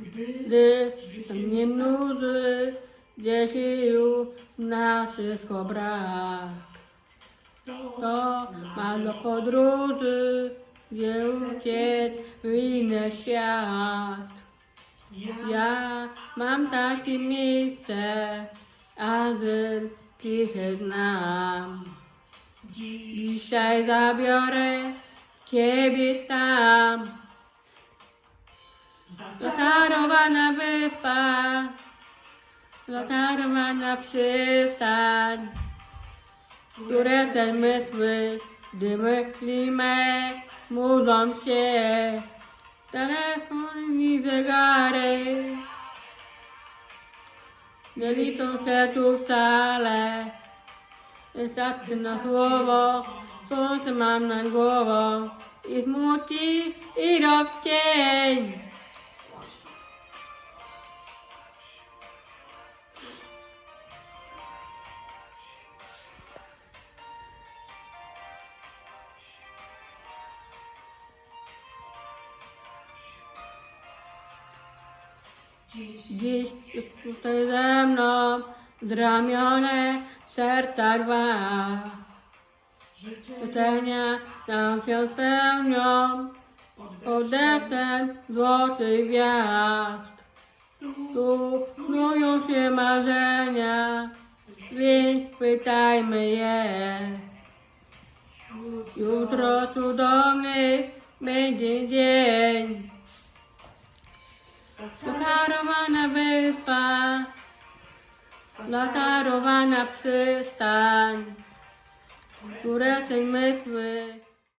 gdy nie mnuży dzieci już na wszystko brak. To ma do podróży, gdzie uciec w inny świat. Ja mam takie miejsce, azyl cichy znam. Dzisiaj zabiorę ciebie tam. Zaczarowana wyspa, zaczarowana przystań, które te mysły, dymy, klimę, murzą się, telefon i zegary. Nie liczą się tu wcale, wystarczy na słowo, słońce mam nad głową i smutki w cień. Dziś jest tutaj ze mną zramione serca dwa. Życzenia nam się spełnią pod deszczem złotych gwiazd. Tu snują się marzenia, więc pytajmy je. Jutro cudowny będzie dzień. Zakarowana wyspa, zakarowana przystań, które te mysły